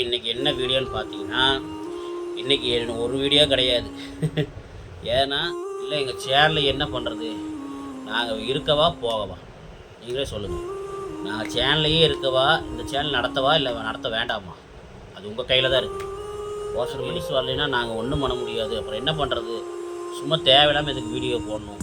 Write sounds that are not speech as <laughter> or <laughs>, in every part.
இன்றைக்கி என்ன வீடியோன்னு பார்த்தீங்கன்னா இன்றைக்கி ஒரு வீடியோ கிடையாது. <laughs> ஏன்னா இல்லை எங்கள் சேனலில் என்ன பண்ணுறது நாங்கள் இருக்கவா போகவா? நீங்களே சொல்லுங்கள் நாங்கள் சேனல்லையே இருக்கவா இந்த சேனல் நடத்தவா இல்லை நடத்த வேண்டாமா? அது உங்கள் கையில் தான் இருக்குது ஓசர் வினிஸ் வரலைன்னா நாங்கள் ஒன்றும் பண்ண முடியாது. அப்புறம் என்ன பண்ணுறது சும்மா தேவையில்லாமல் இதுக்கு வீடியோ போடணும்.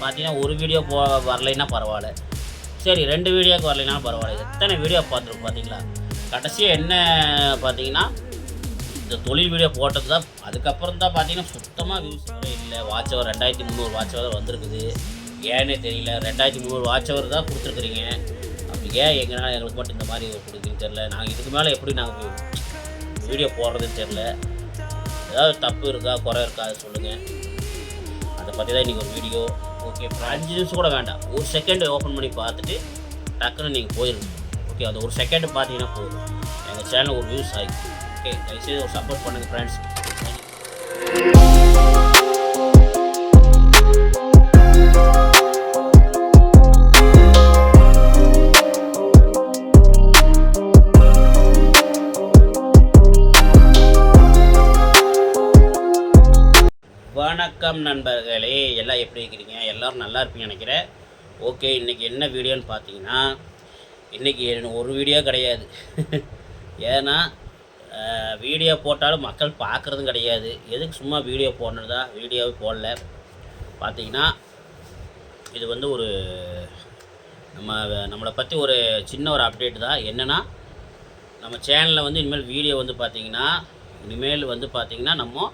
பார்த்தீங்கன்னா ஒரு வீடியோ போ வரலைன்னா பரவாயில்ல. சரி ரெண்டு வீடியோக்கு வரலைன்னா பரவாயில்ல. எத்தனை வீடியோ பார்த்துருக்கோம் பார்த்தீங்களா? கடைசியாக என்ன பார்த்தீங்கன்னா இந்த தொழில் வீடியோ போட்டது தான் அதுக்கப்புறம் தான் பார்த்தீங்கன்னா சுத்தமாக வியூஸ் இல்லை. வாட்ச் ஹவர் ரெண்டாயிரத்தி முந்நூறு வாட்ச் ஹவர் வந்திருக்குது. ஏன்னே தெரியல. ரெண்டாயிரத்தி முந்நூறு வாட்ச் ஹவர் தான் கொடுத்துருக்குறீங்க. அப்படி ஏன் எங்கனால எங்களுக்கு மட்டும் இந்த மாதிரி கொடுக்குறீங்கன்னு தெரில நாங்கள் இதுக்கு மேலே எப்படி நாங்கள் வீடியோ போடுறதுன்னு தெரில ஏதாவது தப்பு இருக்கா குறை இருக்கா அதை சொல்லுங்கள் அதை பற்றி தான் இன்றைக்கி ஒரு வீடியோ ஓகே அஞ்சு நிமிஷம் கூட வேண்டாம். ஒரு செகண்ட் ஓப்பன் பண்ணி பார்த்துட்டு டக்குன்னு நீங்கள் போயிருங்க ஓகே அது ஒரு செகண்ட் பார்த்தீங்கன்னா போதும். எங்கள் சேனல் ஒரு வியூஸ் ஆகிடும் ஓகே தயவுசெய்து ஒரு சப்போர்ட் பண்ணுங்கள் ஃப்ரெண்ட்ஸ் வணக்கம் நண்பர்களே எல்லாம் எப்படி இருக்கிறீங்க? எல்லோரும் நல்லா இருப்பீங்கன்னு நினைக்கிறேன். ஓகே இன்றைக்கி என்ன வீடியோன்னு பார்த்தீங்கன்னா இன்றைக்கி ஒரு வீடியோ கிடையாது. ஏன்னா வீடியோ போட்டாலும் மக்கள் பார்க்குறதும் கிடையாது. எதுக்கு சும்மா வீடியோ போடணுதா வீடியோவே போடல. பார்த்தீங்கன்னா இது வந்து ஒரு நம்ம நம்மளை பற்றி ஒரு சின்ன ஒரு அப்டேட் தான். என்னென்னா நம்ம சேனலில் வந்து இனிமேல் வீடியோ வந்து பார்த்திங்கன்னா இனிமேல் வந்து பார்த்திங்கன்னா நம்ம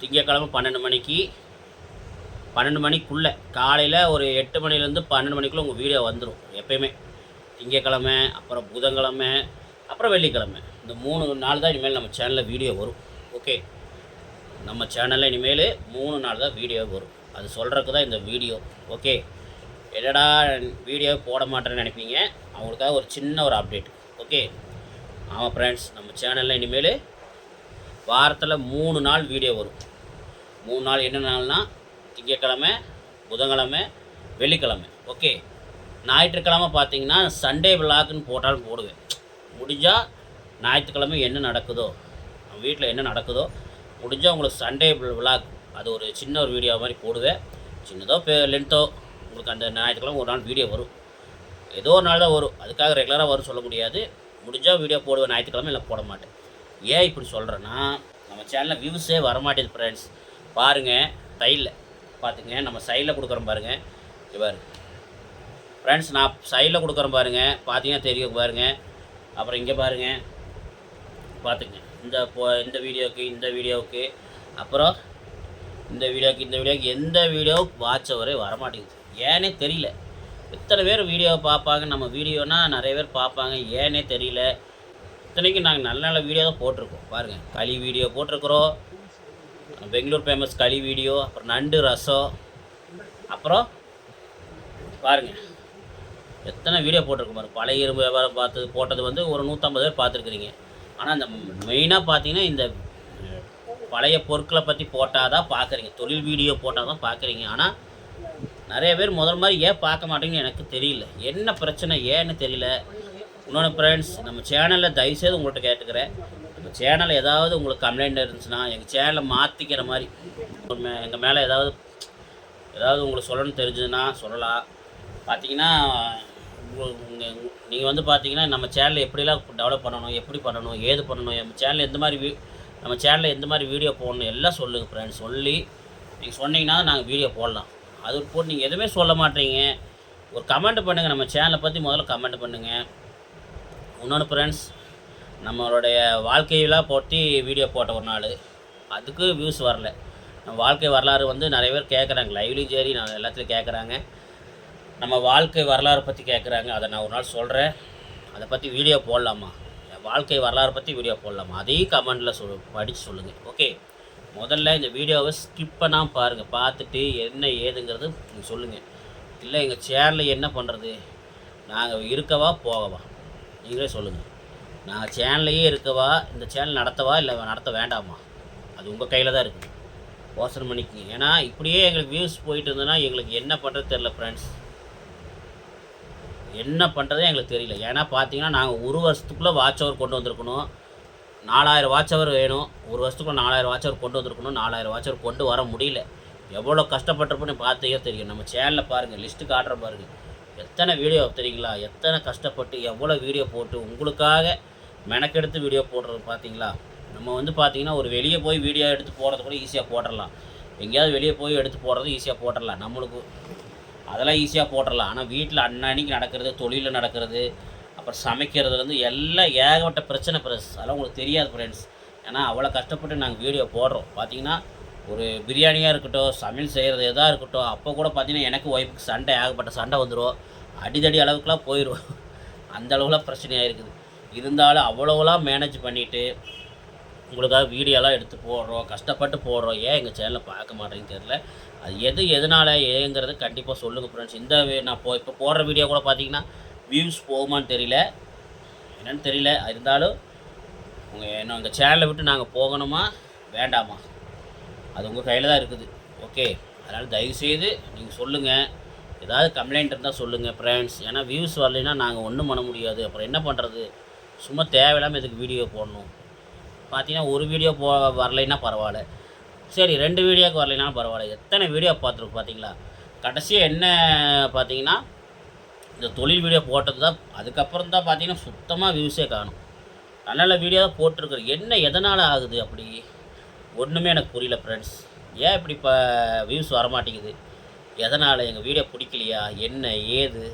திங்கக்கிழமை பன்னெண்டு மணிக்கு பன்னெண்டு மணிக்குள்ளே காலையில் ஒரு எட்டு மணிலேருந்து பன்னெண்டு மணிக்குள்ளே உங்கள் வீடியோ வந்துடும் எப்பயுமே. திங்கக்கிழமை அப்புறம் புதன்கிழமை அப்புறம் வெள்ளிக்கிழமை. இந்த மூணு நாள் தான் இனிமேல் நம்ம சேனலில் வீடியோ வரும். ஓகே நம்ம சேனலில் இனிமேல் மூணு நாள் தான் வீடியோ வரும். அது சொல்கிறதுக்கு தான் இந்த வீடியோ ஓகே என்னடா வீடியோ போட மாட்டேன்னு நினைப்பீங்க? அவங்களுக்காக ஒரு சின்ன ஒரு அப்டேட் ஓகே ஆமாம் ஃப்ரெண்ட்ஸ் நம்ம சேனலில் இனிமேல் வாரத்தில் மூணு நாள் வீடியோ வரும். மூணு நாள் என்ன நாள்னா? திங்கக்கிழமை புதன்கிழமை வெள்ளிக்கிழமை. ஓகே ஞாயிற்றுக்கிழமை பார்த்தீங்கன்னா சண்டே விழாக்குன்னு போட்டாலும் போடுவேன். முடிஞ்சால் ஞாயிற்றுக்கிழமை என்ன நடக்குதோ நம்ம வீட்டில் என்ன நடக்குதோ முடிஞ்சால் உங்களுக்கு சண்டே விழாக் அது ஒரு சின்ன ஒரு வீடியோ மாதிரி போடுவேன். சின்னதோ பே லென்த்தோ உங்களுக்கு அந்த ஞாயிற்றுக்கிழமை ஒரு நாள் வீடியோ வரும். ஏதோ ஒரு நாள் தான் வரும். அதுக்காக ரெகுலராக வரும் சொல்ல முடியாது. முடிஞ்சால் வீடியோ போடுவேன். ஞாயிற்றுக்கிழமை இல்லை போட மாட்டேன். ஏன் இப்படி சொல்கிறேன்னா நம்ம சேனலில் வியூஸே வரமாட்டேது ஃப்ரெண்ட்ஸ் பாருங்கள் தையில் பார்த்துங்க நம்ம சைடில் கொடுக்குறோம் பாருங்கள் இவர் ஃப்ரெண்ட்ஸ் நான் சைடில் கொடுக்குறேன் பாருங்கள் பார்த்தீங்கன்னா தெரியும் பாருங்கள் அப்புறம் இங்கே பாருங்கள் பார்த்துங்க இந்த போ இந்த வீடியோவுக்கு இந்த வீடியோவுக்கு அப்புறம் இந்த வீடியோக்கு இந்த வீடியோக்கு எந்த வீடியோ வாட்ச் வரே வரமாட்டேங்குது. ஏனே தெரியல. இத்தனை பேர் வீடியோவை பார்ப்பாங்க. நம்ம வீடியோனா நிறைய பேர் பார்ப்பாங்க. ஏனே தெரியல. இத்தனைக்கும் நாங்கள் நல்ல நல்ல வீடியோ தான் போட்டிருக்கோம். பாருங்கள் களி வீடியோ போட்டிருக்கிறோம். பெங்களூர் ஃபேமஸ் களி வீடியோ அப்புறம் நண்டு ரசம் அப்புறம் பாருங்கள் எத்தனை வீடியோ போட்டிருக்கோம் பாரு. பழைய இரும்பு வியாபாரம் பார்த்தது போட்டது வந்து ஒரு நூற்றம்பது பேர் பார்த்துருக்குறீங்க. ஆனால் இந்த மெயினாக பார்த்தீங்கன்னா இந்த பழைய பொருட்களை பற்றி போட்டால் தான் பார்க்குறீங்க. தொழில் வீடியோ போட்டால் தான் பார்க்குறீங்க. ஆனால் நிறைய பேர் முதல் மாதிரி ஏன் பார்க்க மாட்டேங்கன்னு எனக்கு தெரியல. என்ன பிரச்சனை ஏன்னு தெரியல. இன்னொன்று ஃப்ரெண்ட்ஸ் நம்ம சேனலில் தயவுசெய்து உங்கள்கிட்ட கேட்டுக்கிறேன். நம்ம சேனலில் ஏதாவது உங்களுக்கு கம்ப்ளைண்ட் இருந்துச்சுன்னா எங்கள் சேனலை மாற்றிக்கிற மாதிரி எங்கள் மேலே ஏதாவது ஏதாவது உங்களுக்கு சொல்லணும்னு தெரிஞ்சதுன்னா சொல்லலாம். பார்த்தீங்கன்னா நீங்கள் வந்து பார்த்தீங்கன்னா நம்ம சேனலை எப்படிலாம் டெவலப் பண்ணணும் எப்படி பண்ணணும் ஏது பண்ணணும் நம்ம சேனலில் எந்த மாதிரி வீ நம்ம சேனலில் எந்த மாதிரி வீடியோ போடணும் எல்லாம் சொல்லுங்கள் ஃப்ரெண்ட்ஸ் சொல்லி நீங்கள் சொன்னீங்கன்னா நாங்கள் வீடியோ போடலாம். அது போட்டு நீங்கள் எதுவுமே சொல்ல மாட்டீங்க. ஒரு கமெண்ட் பண்ணுங்கள் நம்ம சேனலை பற்றி முதல்ல கமெண்ட் பண்ணுங்கள் இன்னொன்று ஃப்ரெண்ட்ஸ் நம்மளுடைய வாழ்க்கையெல்லாம் போட்டு வீடியோ போட்ட ஒரு நாள். அதுக்கு வியூஸ் வரல. நம்ம வாழ்க்கை வரலாறு வந்து நிறைய பேர் கேட்குறாங்க லைவ்லையும் சரி நான் எல்லாத்துலேயும் கேட்குறாங்க நம்ம வாழ்க்கை வரலாறு பற்றி கேட்குறாங்க அதை நான் ஒரு நாள் சொல்கிறேன் அதை பற்றி வீடியோ போடலாமா? வாழ்க்கை வரலாறு பற்றி வீடியோ போடலாமா? அதையும் கமெண்டில் சொல் படித்து சொல்லுங்கள் ஓகே முதல்ல இந்த வீடியோவை ஸ்கிப் பண்ணாமல் பாருங்கள் பார்த்துட்டு என்ன ஏதுங்கிறது நீங்கள் சொல்லுங்கள் இல்லை எங்கள் சேனலில் என்ன பண்ணுறது நாங்கள் இருக்கவா போகவா? நீங்களே சொல்லுங்கள் நாங்கள் சேனல்லையே இருக்கவா? இந்த சேனல் நடத்தவா? இல்லை நடத்த வேண்டாமா? அது உங்கள் கையில் தான் இருக்குது. யோசனை பண்ணிக்கங்க. ஏன்னா இப்படியே எங்களுக்கு வியூஸ் போயிட்டு இருந்ததுன்னா எங்களுக்கு என்ன பண்ணுறது தெரில ஃப்ரெண்ட்ஸ் என்ன பண்ணுறதே எங்களுக்கு தெரியல. ஏன்னா பார்த்தீங்கன்னா நாங்கள் ஒரு வருஷத்துக்குள்ளே வாட்ச் ஹவர் கொண்டு வந்திருக்கணும். நாலாயிரம் வாட்ச் ஹவர் வேணும். ஒரு வருஷத்துக்குள்ள நாலாயிரம் வாட்ச் ஹவர் கொண்டு வந்திருக்கணும். நாலாயிரம் வாட்ச் ஹவர் கொண்டு வர முடியல. எவ்வளோ கஷ்டப்பட்டிருப்போன்னு பார்த்தீங்க தெரியும். நம்ம சேனலில் பாருங்கள் லிஸ்ட்டு காட்டுற பாருங்கள் எத்தனை வீடியோ தெரியுங்களா? எத்தனை கஷ்டப்பட்டு எவ்வளோ வீடியோ போட்டு உங்களுக்காக மெனக்கெடுத்து வீடியோ போடுறது பார்த்தீங்களா நம்ம வந்து பார்த்திங்கன்னா ஒரு வெளியே போய் வீடியோ எடுத்து போடுறது கூட ஈஸியாக போட்டுடலாம் எங்கேயாவது வெளியே போய் எடுத்து போடுறது ஈஸியாக போட்டுடலாம் நம்மளுக்கு அதெல்லாம் ஈஸியாக போட்டுடலாம் ஆனால் வீட்டில் அன்னன்னைக்கு நடக்கிறது தொழிலில் நடக்கிறது அப்புறம் சமைக்கிறதுலேருந்து எல்லாம் ஏகப்பட்ட பிரச்சனை பிரஸ். அதெல்லாம் உங்களுக்கு தெரியாது ஃப்ரெண்ட்ஸ் ஏன்னா அவ்வளோ கஷ்டப்பட்டு நாங்கள் வீடியோ போடுறோம். பார்த்தீங்கன்னா ஒரு பிரியாணியாக இருக்கட்டும் சமையல் செய்கிறது எதாக இருக்கட்டும் அப்போ கூட பார்த்தீங்கன்னா எனக்கு ஒய்ஃபுக்கு சண்டை ஏகப்பட்ட சண்டை வந்துடும் அடிதடி அளவுக்குலாம் போயிடும் அந்த அளவுலாம் பிரச்சனையாக இருக்குது. இருந்தாலும் அவ்வளோலாம் மேனேஜ் பண்ணிவிட்டு உங்களுக்காக வீடியோலாம் எடுத்து போடுறோம் கஷ்டப்பட்டு போடுறோம். ஏன் எங்கள் சேனலை பார்க்க மாட்டேங்குன்னு தெரில அது எது எதனால் ஏங்கிறது கண்டிப்பாக சொல்லுங்கள் ஃப்ரெண்ட்ஸ் இந்த நான் போ இப்போ போடுற வீடியோ கூட பார்த்தீங்கன்னா வியூஸ் போகுமான்னு தெரியல. என்னன்னு தெரியல. இருந்தாலும் உங்கள் என்ன அந்த சேனலை விட்டு நாங்கள் போகணுமா? வேண்டாமா? அது உங்கள் கையில் தான் இருக்குது. ஓகே அதனால் தயவுசெய்து நீங்கள் சொல்லுங்கள் ஏதாவது கம்ப்ளைண்ட் இருந்தால் சொல்லுங்கள் ஃப்ரெண்ட்ஸ் ஏன்னா வியூஸ் வரலைன்னா நாங்கள் ஒன்றும் பண்ண முடியாது. அப்புறம் என்ன பண்ணுறது சும்மா தேவையில்லாமல் இதுக்கு வீடியோ போடணும்? பார்த்தீங்கன்னா ஒரு வீடியோ போ வரலைன்னா பரவாயில்ல. சரி ரெண்டு வீடியோக்கு வரலைனாலும் பரவாயில்ல. எத்தனை வீடியோ பார்த்துருக்கு பார்த்தீங்களா? கடைசியாக என்ன பார்த்தீங்கன்னா இந்த தொழில் வீடியோ போட்டது தான் அதுக்கப்புறம் தான் பார்த்தீங்கன்னா சுத்தமாக வியூஸே காணும். நல்ல நல்ல வீடியோ தான் போட்டிருக்குறேன் என்ன எதனால் ஆகுது அப்படி? ஒன்றுமே எனக்கு புரியல ஃப்ரெண்ட்ஸ் ஏன் இப்படி இப்போ வியூஸ் வரமாட்டேங்குது? எதனால்? எங்கள் வீடியோ பிடிக்கலையா? என்ன ஏது?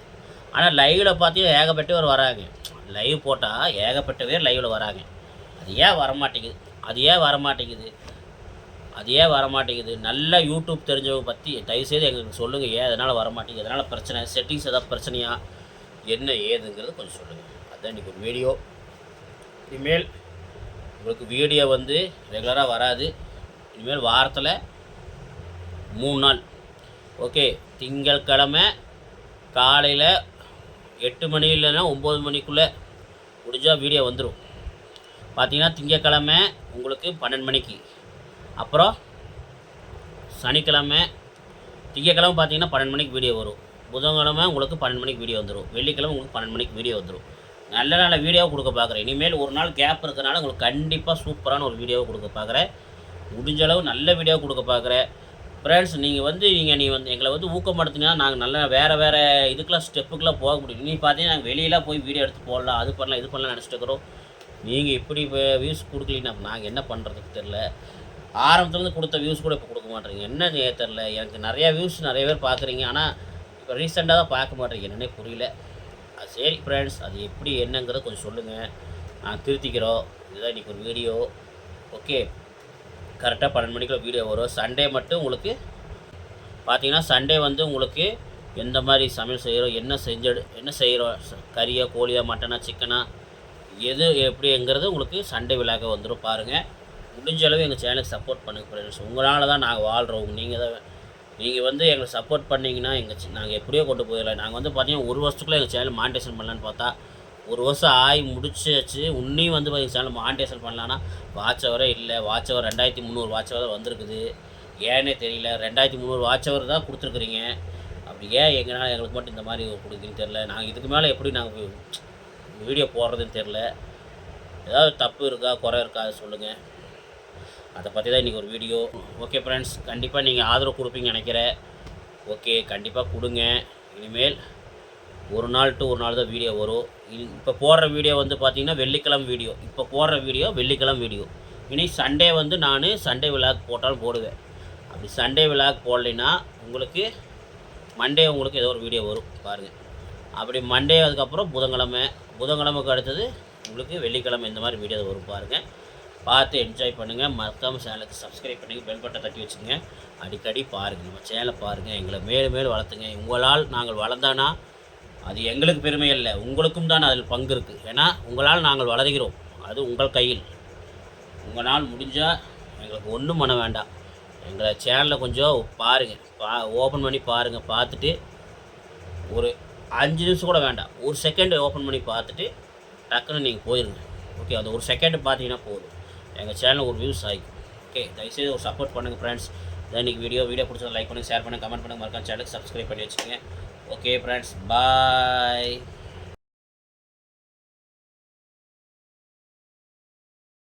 ஆனால் லைவில் பார்த்தீங்கன்னா ஏகப்பட்ட பேர் வராங்க. லைவ் போட்டால் ஏகப்பட்ட பேர் லைவில் வராங்க. அது ஏன் வரமாட்டேங்குது? அது ஏன் வரமாட்டேங்குது? அது ஏன் வரமாட்டேங்குது. நல்ல யூடியூப் தெரிஞ்சவங்க பற்றி தயவுசெய்து எங்களுக்கு சொல்லுங்கள் ஏன் அதனால் வரமாட்டேங்குது? அதனால் பிரச்சனை. செட்டிங்ஸ் ஏதாவது பிரச்சனையா? என்ன ஏதுங்கிறது கொஞ்சம் சொல்லுங்கள் அதுதான் இன்றைக்கி ஒரு வீடியோ இனிமேல் உங்களுக்கு வீடியோ வந்து ரெகுலராக வராது. இனிமேல் வாரத்தில் மூணு நாள். ஓகே திங்கட்கிழமை காலையில் எட்டு மணி இல்லைன்னா ஒம்பது மணிக்குள்ளே முடிஞ்சால் வீடியோ வந்துடும் பார்த்தீங்கன்னா திங்கட்கிழமை உங்களுக்கு பன்னெண்டு மணிக்கு. அப்புறம் சனிக்கிழமை திங்கக்கிழமை பார்த்தீங்கன்னா பன்னெண்டு மணிக்கு வீடியோ வரும். புதன்கிழமை உங்களுக்கு பன்னெண்டு மணிக்கு வீடியோ வந்துடும் வெள்ளிக்கிழமை உங்களுக்கு பன்னெண்டு மணிக்கு வீடியோ வந்துடும் நல்ல நல்ல வீடியோ கொடுக்க பார்க்குறேன். இனிமேல் ஒரு நாள் கேப் இருக்கிறனால உங்களுக்கு கண்டிப்பாக சூப்பரான ஒரு வீடியோவை கொடுக்க பார்க்குறேன். முடிஞ்ச அளவு நல்ல வீடியோ கொடுக்க பார்க்குறேன். ஃப்ரெண்ட்ஸ் நீங்கள் வந்து நீங்கள் நீ வந்து எங்களை வந்து ஊக்கப்படுத்தினீங்கன்னா நாங்கள் நல்லா வேறு வேறு இதுக்கெலாம் ஸ்டெப்புக்கெலாம் போக முடியும். நீ பார்த்தீங்கன்னா நாங்கள் வெளியெல்லாம் போய் வீடியோ எடுத்து போடலாம். அது பண்ணலாம் இது பண்ணலாம் நினச்சிட்டு இருக்கிறோம். நீங்கள் இப்படி வியூஸ் கொடுக்கலன்னா நாங்கள் என்ன பண்ணுறதுக்கு தெரில ஆரம்பத்துலேருந்து கொடுத்த வியூஸ் கூட இப்போ கொடுக்க மாட்டேறீங்க. என்ன தெரில எனக்கு நிறையா வியூஸ் நிறைய பேர் பார்க்குறீங்க. ஆனால் இப்போ ரீசெண்டாக தான் பார்க்க மாட்டேறீங்க. என்னன்னே புரியல. அது சரி ஃப்ரெண்ட்ஸ் அது எப்படி என்னங்கிறத கொஞ்சம் சொல்லுங்கள் நான் திருத்திக்கிறோம். இதுதான் இன்றைக்கி ஒரு வீடியோ ஓகே கரெக்டாக பன்னெண்டு மணிக்குள்ள வீடியோ வரும். சண்டே மட்டும் உங்களுக்கு பார்த்தீங்கன்னா சண்டே வந்து உங்களுக்கு எந்த மாதிரி சமையல் செய்கிறோம் என்ன செஞ்சு என்ன செய்கிறோம் கறியா கோழியா மட்டனா சிக்கனா எது எப்படிங்கிறது உங்களுக்கு சண்டே விழாக்க வந்துடும் பாருங்கள் முடிஞ்ச அளவு எங்கள் சேனலுக்கு சப்போர்ட் பண்ணுங்க ஃப்ரெண்ட்ஸ் உங்களால் தான் நாங்கள் வாழ்கிறோம் நீங்கள் தான் நீங்கள் வந்து எங்களை சப்போர்ட் பண்ணிங்கன்னா எங்கள் நாங்கள் எப்படியோ கொண்டு போயிடலாம். நாங்கள் வந்து பார்த்தீங்கன்னா ஒரு வருஷத்துக்குள்ளே எங்கள் சேனல் மானிட்டேஷன் பண்ணலான்னு பார்த்தா ஒரு வருஷம் ஆகி முடிச்சாச்சு. உன்னையும் வந்து எங்கள் சேனல் மானிட்டேஷன் பண்ணலான்னா வாட்ச்சவரே இல்லை. வாட்ச் ஹவர் ரெண்டாயிரத்தி முந்நூறு வாட்ச் ஹவர் வந்திருக்குது. ஏன்னே தெரியல. ரெண்டாயிரத்தி முந்நூறு வாட்ச் தான் கொடுத்துருக்குறீங்க. அப்படி ஏன் எங்களால் எங்களுக்கு மட்டும் இந்த மாதிரி கொடுக்குறீங்கன்னு தெரில நாங்கள் இதுக்கு மேலே எப்படி நாங்கள் வீடியோ போடுறதுன்னு தெரில ஏதாவது தப்பு இருக்கா? குறை இருக்கா அதை சொல்லுங்கள் அதை பற்றி தான் இன்றைக்கி ஒரு வீடியோ ஓகே ஃப்ரெண்ட்ஸ் கண்டிப்பாக நீங்கள் ஆதரவு கொடுப்பீங்கன்னு நினைக்கிறேன். ஓகே கண்டிப்பாக கொடுங்க. இனிமேல் ஒரு நாள் டு ஒரு நாள் தான் வீடியோ வரும். இப்போ போடுற வீடியோ வந்து பார்த்திங்கன்னா வெள்ளிக்கிழமை வீடியோ இப்போ போடுற வீடியோ வெள்ளிக்கிழமை வீடியோ இனி சண்டே வந்து நான் சண்டே விழாக் போட்டாலும் போடுவேன். அப்படி சண்டே விழாக் போடலைன்னா உங்களுக்கு மண்டே உங்களுக்கு ஏதோ ஒரு வீடியோ வரும். பாருங்கள் அப்படி மண்டே அதுக்கப்புறம் புதன்கிழமை புதன்கிழமைக்கு அடுத்தது உங்களுக்கு வெள்ளிக்கிழமை இந்த மாதிரி வீடியோ வரும் பாருங்கள் பார்த்து என்ஜாய் பண்ணுங்கள் மறக்காமல் சேனலுக்கு சப்ஸ்கிரைப் பண்ணுங்கள் பெல் பட்டை தட்டி வச்சுக்கோங்க. அடிக்கடி பாருங்கள் நம்ம சேனலை பாருங்கள் எங்களை மேலும் மேலும் வளர்த்துங்க. உங்களால் நாங்கள் வளர்ந்தானா? அது எங்களுக்கு பெருமை இல்லை உங்களுக்கும் தான் அதில் பங்கு இருக்குது ஏன்னா உங்களால் நாங்கள் வளர்கிறோம். அது உங்கள் கையில். உங்களால் முடிஞ்சால் எங்களுக்கு ஒன்றும் பண்ண வேண்டாம். எங்களை சேனலை கொஞ்சம் பாருங்கள் பா ஓப்பன் பண்ணி பாருங்கள் பார்த்துட்டு ஒரு அஞ்சு நிமிஷம் கூட வேண்டாம். ஒரு செகண்ட் ஓப்பன் பண்ணி பார்த்துட்டு டக்குன்னு நீங்கள் போயிருங்க. ஓகே அந்த ஒரு செகண்ட் பார்த்தீங்கன்னா போதும். எங்கள் சேனல் ஒரு வியூஸ் ஆகிக்கும் ஓகே தயவுசெய்து ஒரு சப்போர்ட் பண்ணுங்கள் ஃப்ரெண்ட்ஸ் இதான் இன்றைக்கி வீடியோ வீடியோ பிடிச்சதை லைக் பண்ணுங்கள் ஷேர் பண்ணுங்கள் கமெண்ட் பண்ணுங்கள் மறக்காம சேனலுக்கு சப்ஸ்கிரைப் பண்ணி வச்சுக்கோங்க. Okay friends bye